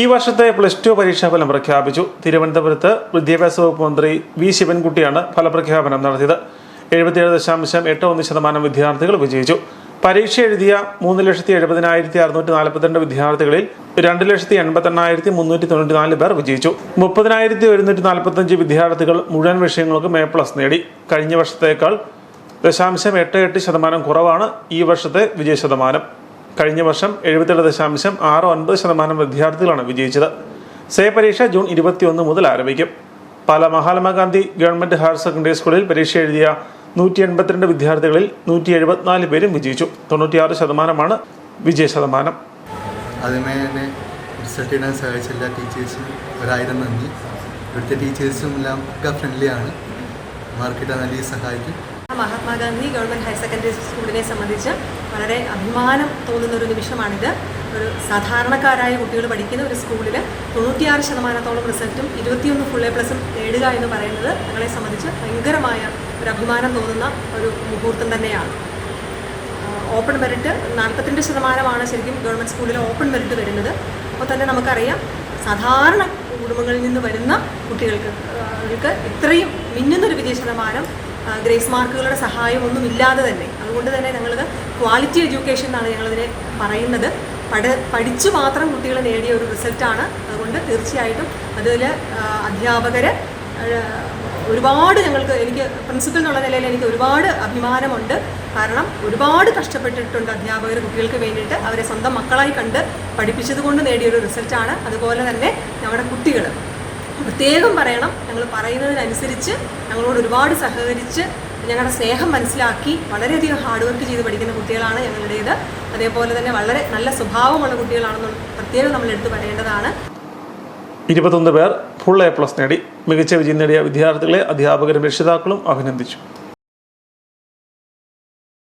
ഈ വർഷത്തെ plus two പരീക്ഷാഫലം പ്രഖ്യാപിച്ചു. തിരുവനന്തപുരത്ത് വിദ്യാഭ്യാസ വകുപ്പ് മന്ത്രി വി ശിവൻകുട്ടിയാണ് ഫലപ്രഖ്യാപനം നടത്തിയത്. എഴുപത്തിയേഴ് ദശാംശം എട്ട് ഒന്ന് ശതമാനം വിദ്യാർത്ഥികൾ വിജയിച്ചു. പരീക്ഷ എഴുതിയ മൂന്ന് ലക്ഷത്തി എഴുപതിനായിരത്തി അറുന്നൂറ്റി നാൽപ്പത്തിരണ്ട് വിദ്യാർത്ഥികളിൽ രണ്ട് ലക്ഷത്തി എൺപത്തെണ്ണായിരത്തി മുന്നൂറ്റി തൊണ്ണൂറ്റി നാല് പേർ വിജയിച്ചു. മുപ്പതിനായിരത്തി ഒരുന്നൂറ്റി നാൽപ്പത്തഞ്ച് വിദ്യാർത്ഥികൾ മുഴുവൻ വിഷയങ്ങൾക്കും എ പ്ലസ് നേടി. കഴിഞ്ഞ വർഷത്തേക്കാൾ ദശാംശം എട്ട് എട്ട് ശതമാനം കുറവാണ് ഈ വർഷത്തെ വിജയ ശതമാനം. കഴിഞ്ഞ വർഷം എഴുപത്തിയേഴ് ദശാംശം ആറ് ഒൻപത് ശതമാനം വിദ്യാർത്ഥികളാണ് വിജയിച്ചത്. സേ പരീക്ഷ ജൂൺ ഇരുപത്തിയൊന്ന് മുതൽ ആരംഭിക്കും. Pala Mahatma Gandhi government higher secondary സ്കൂളിൽ പരീക്ഷ എഴുതിയ നൂറ്റി എൺപത്തിരണ്ട് വിദ്യാർത്ഥികളിൽ നൂറ്റി എഴുപത്തിനാല് പേരും വിജയിച്ചു. തൊണ്ണൂറ്റിയാറ് ശതമാനമാണ് വിജയ ശതമാനം ആദ്യമേ എന്നെ റിസൾട്ട് ഇടാൻ സഹായിച്ച എല്ലാ ടീച്ചേഴ്സിനും ഒരായിരം നന്ദി. ഇവിടുത്തെ ടീച്ചേഴ്സും എല്ലാം ഒക്കെ ഫ്രണ്ട്ലിയാണ് മാർക്കറ്റ് നല്ല സഹായിക്കും. മഹാത്മാഗാന്ധി ഗവൺമെന്റ് ഹയർ സെക്കൻഡറി സ്കൂളിനെ സംബന്ധിച്ച് വളരെ അഭിമാനം തോന്നുന്ന ഒരു നിമിഷമാണിത്. ഒരു സാധാരണക്കാരായ കുട്ടികൾ പഠിക്കുന്ന ഒരു സ്കൂളിൽ തൊണ്ണൂറ്റിയാറ് ശതമാനത്തോളം റിസൾട്ടും ഇരുപത്തിയൊന്ന് ഫുൾ എ പ്ലസും നേടുക എന്ന് പറയുന്നത് ഞങ്ങളെ സംബന്ധിച്ച് ഭയങ്കരമായ ഒരു അഭിമാനം തോന്നുന്ന ഒരു മുഹൂർത്തം തന്നെയാണ്. ഓപ്പൺ മെറിറ്റ് നാൽപ്പത്തിരണ്ട് ശതമാനമാണ് ശരിക്കും ഗവൺമെന്റ് സ്കൂളിൽ ഓപ്പൺ മെറിറ്റ് വരുന്നത്. അപ്പോൾ തന്നെ നമുക്കറിയാം സാധാരണ കുടുംബങ്ങളിൽ നിന്ന് വരുന്ന കുട്ടികൾക്ക് ഇത്രയും മിന്നുന്നൊരു വിജയ ശതമാനം ഗ്രേസ് മാർക്കുകളുടെ സഹായം ഒന്നും ഇല്ലാതെ തന്നെ. അതുകൊണ്ട് തന്നെ ഞങ്ങൾ ക്വാളിറ്റി എഡ്യൂക്കേഷൻ എന്നാണ് ഞങ്ങളിതിനെ പറയുന്നത്. പഠ പഠിച്ചു മാത്രം കുട്ടികൾ നേടിയ ഒരു റിസൾട്ടാണ്. അതുകൊണ്ട് തീർച്ചയായിട്ടും അതിൽ അധ്യാപകർ ഒരുപാട് ഞങ്ങൾക്ക് എനിക്ക് പ്രിൻസിപ്പൽ എന്നുള്ള നിലയിൽ എനിക്ക് ഒരുപാട് അഭിമാനമുണ്ട്. കാരണം ഒരുപാട് കഷ്ടപ്പെട്ടിട്ടുണ്ട് അധ്യാപകർ കുട്ടികൾക്ക് വേണ്ടിയിട്ട് അവരെ സ്വന്തം മക്കളായി കണ്ട് പഠിപ്പിച്ചത് കൊണ്ട് നേടിയൊരു റിസൾട്ടാണ്. അതുപോലെ തന്നെ നമ്മുടെ കുട്ടികൾ പ്രത്യേകം പറയണം. ഞങ്ങൾ പറയുന്നതിനനുസരിച്ച് ഞങ്ങളോട് ഒരുപാട് സഹകരിച്ച് ഞങ്ങളുടെ സ്നേഹം മനസ്സിലാക്കി വളരെയധികം ഹാർഡ് വർക്ക് ചെയ്ത് പഠിക്കുന്ന കുട്ടികളാണ് ഞങ്ങളുടേത്. അതേപോലെ തന്നെ വളരെ നല്ല സ്വഭാവമുള്ള കുട്ടികളാണെന്ന് പ്രത്യേകം നമ്മൾ എടുത്തു പറയേണ്ടതാണ്. ഇരുപത്തൊന്ന് പേർ ഫുൾ എ പ്ലസ് നേടി. മികച്ച വിജയം നേടിയ വിദ്യാർത്ഥികളെ അധ്യാപകരും രക്ഷിതാക്കളും അഭിനന്ദിച്ചു.